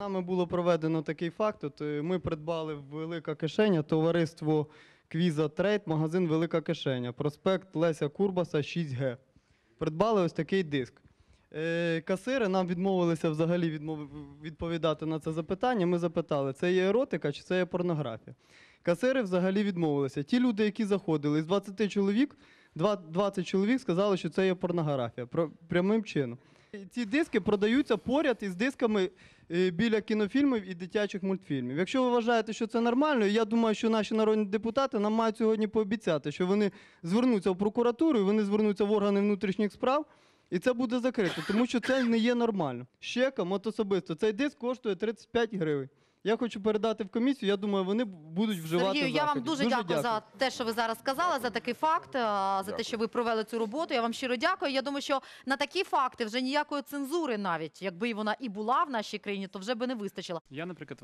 Нами було проведено такий факт. От е, ми придбали велика кишеня товариство Квіза Трейд, магазин Велика кишеня, проспект Леся Курбаса, 6Г. Придбали ось такий диск. Е, Касири нам відмовилися взагалі відповідати на це запитання. Ми запитали, це є еротика чи це є порнографія. Касири взагалі відмовилися. Ті люди, які заходили, з 20 чоловік, два- 20 чоловік сказали, що це є порнографія. Прямим чином. Ці диски продаються поряд із дисками е, біля кінофільмів і дитячих мультфільмів. Якщо ви вважаєте, що це нормально, я думаю, що наші народні депутати нам мають сьогодні пообіцяти, що вони звернуться в прокуратуру, вони звернуться в органи внутрішніх справ, і це буде закрито, тому що це не є нормально. Щекам, от особисто, цей диск коштує 35 гривень. Я хочу передати в комісію, я думаю, вони будуть вживати Сергію, я вам заходів. дуже, дякую, за те, що ви зараз сказали, за такий факт, а, за те, що ви провели цю роботу. Я вам щиро дякую. Я думаю, що на такі факти вже ніякої цензури, навіть якби вона і була в нашій країні, то вже би не вистачило. Я, наприклад,